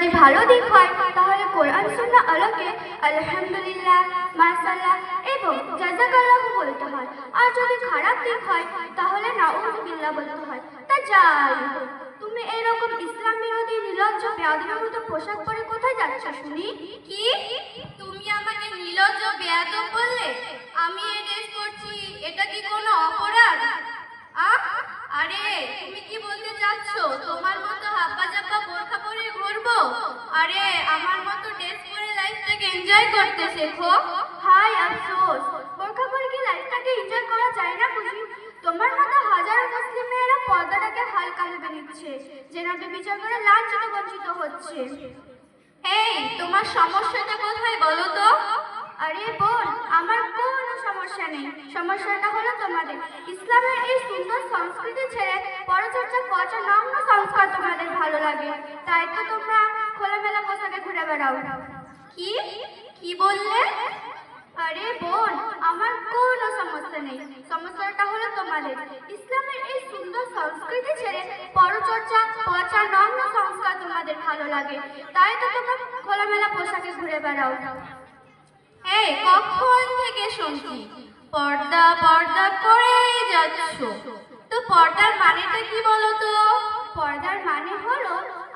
যদি ভালো দিক হয়, তাহলে কোরআন, সুন্নাহ, আলোকে আলহামদুলিল্লাহ মাশাআল্লাহ এবং জাযাকাল্লাহ বলতে হয়। আর যদি খারাপ দিক হয়, তাহলে নাউযুবিল্লাহ বলতে হয়। তা যাই তুমি এরকম ইসলাম বিরোধী নির্লজ্জ বেয়াদবের মতো পোশাক পরে কোথায় যাচ্ছ, শুনি? কি? তুমি আমাকে নির্লজ্জ বেয়াদব বললে? আমি এই ড্রেস করছি এটা কি কোনো অপরাধ আহ আরে, তুমি কি বলতে চাচ্ছ? তোমার মতো হাব্বা জাব্বা বোরখা পরে ঘুরবো? আরে, আমার মতো ড্রেস পরে লাইফটাকে এনজয় করতে শেখো হাই আফসোস। বোরখা পরে কি লাইফটাকে এনজয় করা যায় না বুঝি তোমার মতো হাজারো মুসলিম মেয়েরা পর্দাটাকে হালকা ভেবে নিচ্ছে জেনাবে বিচার করে লাঞ্ছিত বঞ্চিত হচ্ছে। এই, তোমার সমস্যাটা কোথায় বলো তো? আরে বোন, আমার কোনো সমস্যা নেই। সমস্যাটা হলো তোমাদের। ইসলামের এই সুন্দর সংস্কৃতি ছেড়ে পরচর্চা, পচা নগ্ন সংস্কার তোমাদের ভালো লাগে। তাই তো তোমরা খোলামেলা পোশাকে ঘুরে বেড়াও। কি? কি বললে? আরে বোন, আমার কোনো সমস্যা নেই। সমস্যাটা হলো তোমাদের। ইসলামের এই সুন্দর সংস্কৃতি ছেড়ে পরচর্চা, পচা নগ্ন সংস্কার তোমাদের ভালো লাগে। তাই তো তোমরা খোলামেলা পোশাকে ঘুরে বেড়াও। এই কখন থেকে শুনছি? পর্দা পর্দা করেই যাচ্ছ। তো পর্দার মানেটা কি বলো তো পর্দার মানে হলো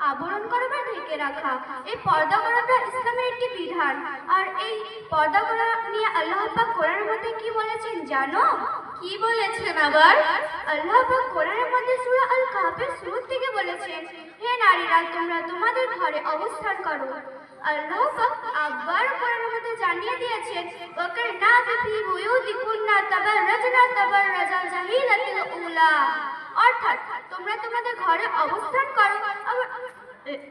আবরণ করা বা ঢেকে রাখা। এই পর্দা করাটা ইসলামের একটি বিধান। আর এই পর্দা করা নিয়ে আল্লাহ পাক কোরআনের মধ্যে কি বলেছেন জানো? কি বলেছেন আবার? আল্লাহ পাক কোরআনের মধ্যে সূরা আল কাহফের শুরু থেকে বলেছেন, হে নারীরা, তোমরা তোমাদের ঘরে অবস্থান করো। আল্লাহ পাক আবার কোরআনের মধ্যে জানিয়ে দিয়েছেন ওয়াকার না ফি বুয়ুতিকুন্না তাবাররাজনা তাবাররাজাল জাহিলাতিল উলা। অর্থাৎ, তোমরা তোমাদের ঘরে অবস্থান করো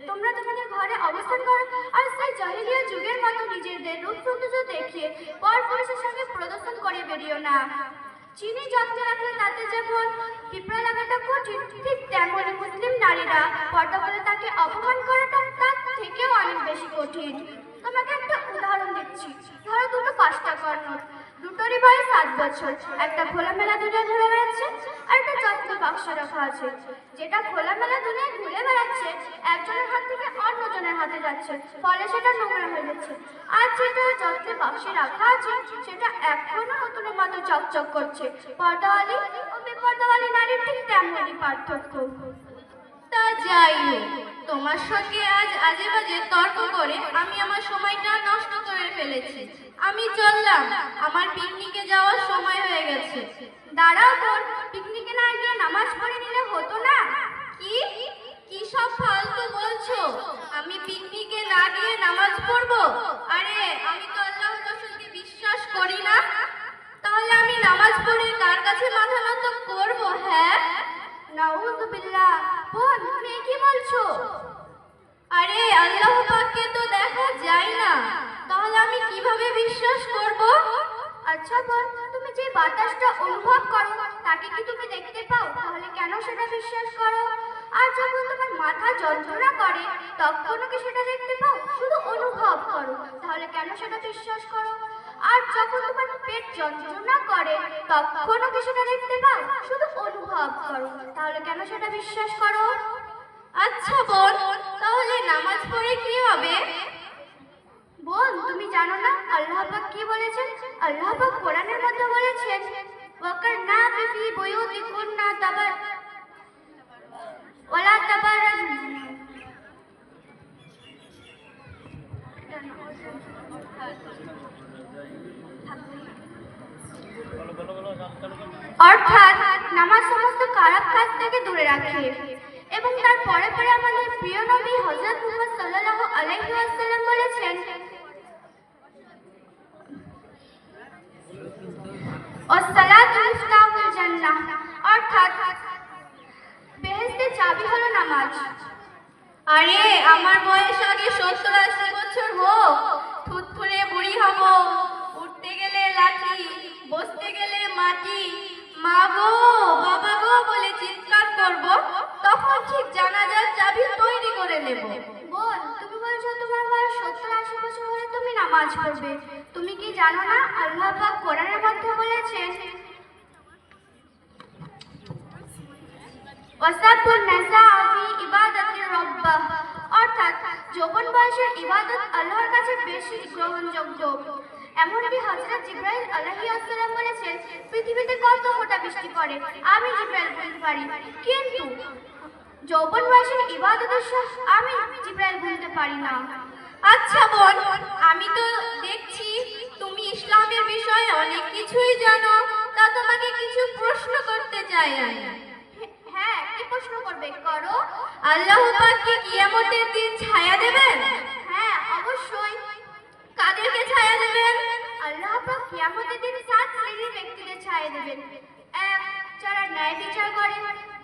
তোমরা তোমাদের ঘরে অবস্থান করো, আর সেই জাহিলিয়া যুগের মতো নিজেদের রূপ সৌন্দর্য দেখিয়ে পর পুরুষের সঙ্গে প্রদর্শন করে বেরিও না। চিনি যত্ন রাখলে তাতে যেমন পিঁপড়া লাগাটা কঠিন, ঠিক তেমনি মুসলিম নারীরা পর্দা করে তাকে অপমান করাটা তার থেকেও অনেক বেশি কঠিন। তোমাকে একটা উদাহরণ দিচ্ছি। ধরো দুটো পাঁচটা কর্ণ দুটোরই বয়স সাত বছর। একটা খোলামেলা দুনিয়া ঘুরে বেড়াচ্ছে আর একটা যত্ন বাক্স রাখা আছে। যেটা খোলামেলা দুনিয়া ঘুরে বেড়াচ্ছে, একজনের হাত থেকে অন্যজনের হাতে যাচ্ছে। ফলে সেটা নোংরা হয়ে যাচ্ছে। আর যেটা যত্নে বাক্সে রাখা আছে, সেটা এখনও নতুনের মতো চকচক করছে। পর্দাওয়ালি ও বেপর্দাওয়ালি নারীর ঠিক তেমনই পার্থক্য। তা যাই হোক। তোমার সঙ্গে আজ আজে বাজে তর্ক করে আমি আমার সময়টা নষ্ট করে ফেলেছি। আমি চললাম। আমার পিকনিকে যাওয়ার সময় হয়ে গেছে। দাঁড়াও বোন, পিকনিকে না গিয়ে নামাজ পড়ে নিলে হতো না? কি? কি সব ফালতু বলছো? আমি পিকনিকে না গিয়ে নামাজ পড়ব? আরে, আমি তো আল্লাহ রসুলকে বিশ্বাস করি না। তাহলে আমি নামাজ পড়ে কার কাছে মাথা নাউজুবিল্লাহ, বোন, তুমি কি বলছো? আরে, আল্লাহ তো দেখা যায় না। তাহলে আমি কীভাবে বিশ্বাস করব? আচ্ছা তুমি যে বাতাসটা অনুভব করো, তাকে কি তুমি দেখতে পাও? তাহলে কেন সেটা বিশ্বাস করো? আর যখন তোমার মাথা যন্ত্রণা করে, তখনও কি সেটা দেখতে পাও? শুধু অনুভব করো, তাহলে কেন সেটা বিশ্বাস করো? আর যখন তোমার পেট যন্ত্রণা করে, তখনও কি সেটা দেখতে পাও? শুধু অনুভব করো। তাহলে কেন সেটা বিশ্বাস করো? আচ্ছা বোন, তাহলে নামাজ পড়ে কি হবে? বোন, তুমি জানো না আল্লাহ পাক কি বলেছেন? আল্লাহ পাক কোরআনের মধ্যে বলেছেন, ওয়াকার না ফি বুয়ুতিকুন্না তাবার ওয়ালা তাবারাজ। অর্থাৎ নামাজ সমস্ত খারাপ কাজ থেকে দূরে রাখে। এবং তার পরে পরে আমাদের প্রিয় নবী হযরত মুহাম্মদ সাল্লাল্লাহু আলাইহি ওয়াসাল্লাম বলেছেন ওয়াসসালাতু মিফতাহুল জান্নাহ। অর্থাৎ বেহেশতের চাবি হলো নামাজ। আরে, আমার বয়স আগে সত্তর আশি বছর হোক হব। উঠতে গেলে লাঠি, বসতে গেলে মাটি। মা গো, বাবা গো বলে চিৎকার করব, তখন ঠিক জানাজার চাবি তৈরি করে নেব। বোন, তুমি বলছো তোমার বয়স সত্তর আশি বছর হলে তুমি নামাজ পড়বে। তুমি কি জানো না আল্লাহ পাক কোরআনের মধ্যে বলেছেন ওয়াসাবুন নাসা ফি ইবাদাতির রাব্বাহ। অর্থাৎ যৌবন বয়সের ইবাদত আল্লাহর কাছে বেশি গ্রহণযোগ্য। এমনকি হযরত জিব্রাইল আলাইহিস আসসালাম বলেছেন পৃথিবীতে কত ফোঁটা বৃষ্টি পড়ে আমি জিব্রাইল বলতে পারি। কিন্তু যৌবন বয়সের ইবাদতের সব আমি জিব্রাইল বলতে পারি না। আচ্ছা বোন আমি তো দেখছি তুমি ইসলামের বিষয়ে অনেক কিছুই জানো তা তোমাকে কিছু প্রশ্ন করতে চাই আমি। হ্যাঁ কি প্রশ্ন করবে? করো। আল্লাহ পাক কি কিয়ামতের দিন ছায়া দেবেন? হ্যাঁ অবশ্যই। কাদেরকে ছায়া দেবেন? আল্লাহ পাক কিয়ামতের দিন সাত শ্রেণির ব্যক্তিদের ছায়া দেবেন। এক, যারা ন্যায় বিচার করে।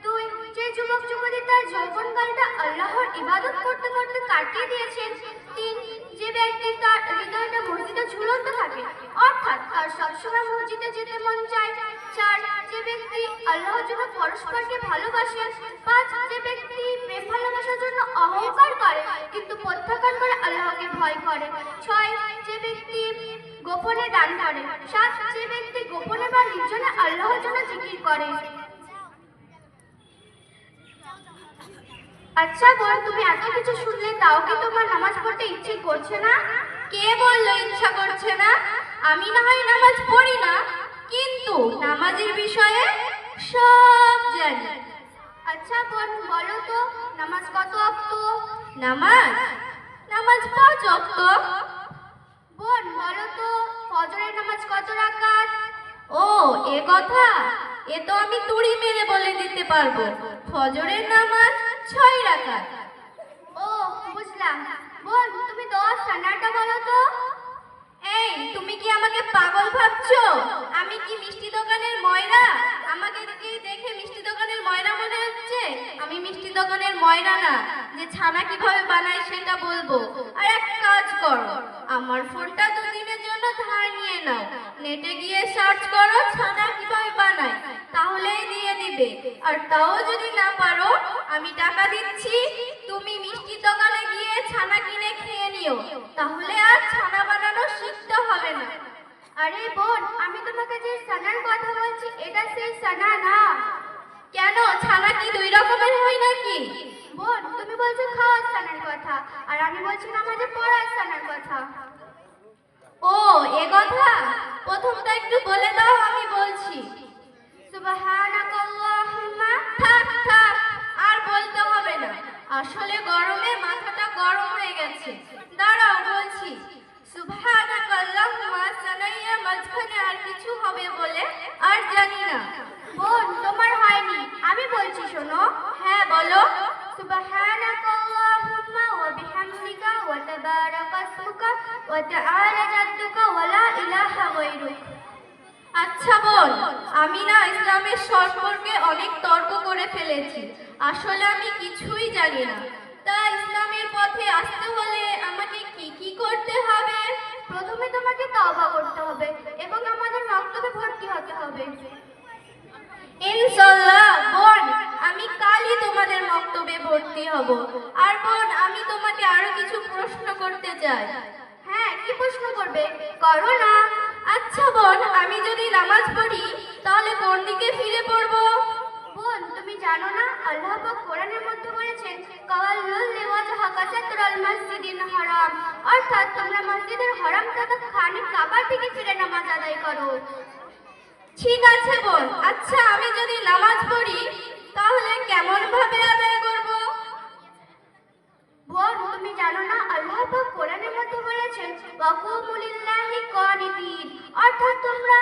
দুই, যে যুবক যুবতী তার যৌবনকালটা আল্লাহর ইবাদত করতে করতে কাটিয়ে দিয়েছেন। তিন, যে ব্যক্তি তার হৃদয়টা মসজিদে ঝুলন্ত থাকে, অর্থাৎ তার সবসময় মসজিদে যেতে মন চায়। চার, যে ব্যক্তি আল্লাহর জন্য পরস্পরকে ভালোবাসে। পাঁচ, যে ব্যক্তি প্রেম ভালোবাসার করে কিন্তু প্রত্যাখ্যান করে আল্লাহকে ভয় করে। ছয়, যে ব্যক্তি গোপনে দান করে সাত, যে ব্যক্তি গোপনে বা নির্জনে আল্লাহর জন্য জিকির করে। আচ্ছা বোন তুমি এত কিছু শুনলে তাও কি তোমার নামাজ পড়তে ইচ্ছে করছে না? কে বলল ইচ্ছা করছে না? আমি না হয় নামাজ পড়ি না, কিন্তু নামাজের বিষয়ে সব জানি। আচ্ছা বোন বলো তো নামাজ কত অক্ত? নামাজ? নামাজ পাঁচ অক্ত। বোন, বলো তো, ফজরের নামাজ কত রাকাত? ও, এ কথা? এ তো আমি তুড়ি মেরে বলে দিতে পারব। ফজরের নামাজ ছয় রাকাত। ও, বুঝলাম। বোন, তুমি দশ সানাটা বলো তো। এই, তুমি কি আমাকে পাগল ভাবছ? আমি কি মিষ্টি দোকানের ময়রা? আমাকে দেখে মিষ্টি দোকানের ময়রা মনে হচ্ছে আমি মিষ্টি দোকানের ময়রা না যে ছানা কীভাবে বানায় সেটা বলব। আর এক কাজ করো, আমার ফোনটা দুদিনের জন্য ধার নিয়ে নাও। নেটে গিয়ে সার্চ করো ছানা কীভাবে বানায়, তাহলেই দিয়ে দিবে। আর তাও যদি না পারো, আমি টাকা দিচ্ছি, তুমি মিষ্টি দোকানে গিয়ে ছানা কিনে খেয়ে নিও। তাহলে আর ছানা বানানো শিখতে হবে না। আরে বোন, আমি তোমাকে যে সানার কথা বলছি, এটা সেই সানা না। কেন? ছানা কি দুই রকমের হয় নাকি? বোন, তুমি বলছো খাওয়ার সানার কথা, আর আমি বলছি নামাজে পড়ার সানার কথা। ও, এ কথা? প্রথমটা একটু বলে দাও, আমি বলছি। সুবহানাকাল্লাহুম্মা, থাক থাক, আর বলতে হবে না। আসলে গরমে মাথাটা গরম হয়ে গেছে। দাঁড়াও, বলছি। সুবহানাকাল্লাহুম্মা, সানাইয়া মাঝখানে আর কিছু হবে বলে আর জানি না বোন তোমার হয়নি আমি বলছি শোনো হ্যাঁ বলো সুবহানাকাল্লাহুম্মা ওয়া বিহামদিকা ওয়া তাবারাকা ইসমুকা ওয়া তাআলা জাদ্দুকা ওয়া লা ইলাহা গায়রুক। আচ্ছা বল আমি না ইসলামের সম্পর্কে অনেক তর্ক করে ফেলেছি। আসলে আমি কিছুই জানি না। তা ইসলামের পথে আসতে হলে আমাকে কি কি করতে হবে? প্রথমে তোমাকে তওবা করতে হবে এবং আমাদের মক্তবে ভর্তি হতে হবে। ইনশাল্লাহ বোন, আমি কালই তোমাদের মক্তবে ভর্তি হব। আর বোন, আমি তোমাকে আরও কিছু প্রশ্ন করতে চাই। হ্যাঁ কি প্রশ্ন করবে? করো না। আচ্ছা বোন, আমি যদি নামাজ পড়ি, তাহলে কোন দিকে ফিরে পড়ব? বোন, তুমি জানো না, আল্লাহ পাক কোরআনের মধ্যে বলেছেন কাওয়াল্লুল লিওয়াজহাকা সাতরাল মসজিদিল হারাম। অর্থাৎ তোমরা মসজিদের হারাম তথা খানিক কাবার দিকে ফিরে নামাজ আদায় করো। ঠিক আছে বোন আচ্ছা আমি যদি নামাজ পড়ি, তাহলে কেমন ভাবে আদায় করব? বোন তুমি জানো না, আল্লাহ পাক কোরআনের মধ্যে বলেছেন ওয়াকুমু লিল্লাহি কানিতিন। অর্থাৎ তোমরা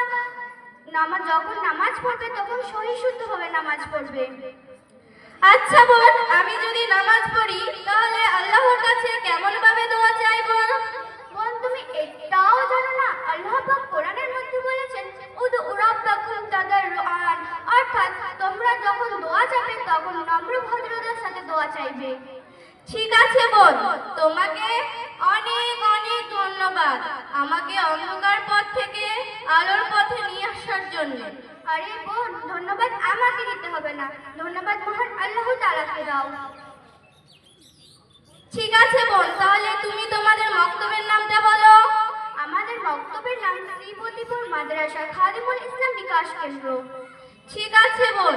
নামাজ, যখন নামাজ পড়বে, তখন সহিষ্ণুভাবে নামাজ পড়বে। আচ্ছা বোন আমি যদি নামাজ পড়ি, তাহলে আল্লাহর কাছে কেমন ভাবে দোয়া চাইব বোন তুমি এটাও জানো না, আল্লাহ পাক কোরআনের মধ্যে বলেছেন অর্থাৎ তোমরা যখন দোয়া চাইবে, তখন নম্র ভদ্রতার সাথে দোয়া চাইবে। ঠিক আছে বোন, তোমাকে অনেক অনেক ধন্যবাদ আমাকে অন্ধকার পথ থেকে আলোর পথে নিয়ে আসার জন্য। আরে বোন, ধন্যবাদ আমাকে দিতে হবে না। ধন্যবাদ মহান আল্লাহ তাআলাকে দাও। ঠিক আছে বোন, তাহলে তুমি তোমাদের মক্তবের বলো বান্ধবীর নাম শ্রীবতীপুর মাদ্রাসা খাদিমুল ইসলাম বিকাশ কেন্দ্র। ঠিক আছে বোন,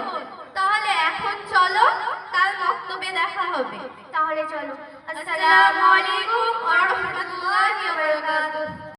তাহলে এখন চলো, কাল বক্তব্যে দেখা হবে। তাহলে চলো। আসসালামু আলাইকুম ওয়া রাহমাতুল্লাহি ওয়া বারাকাতুহু।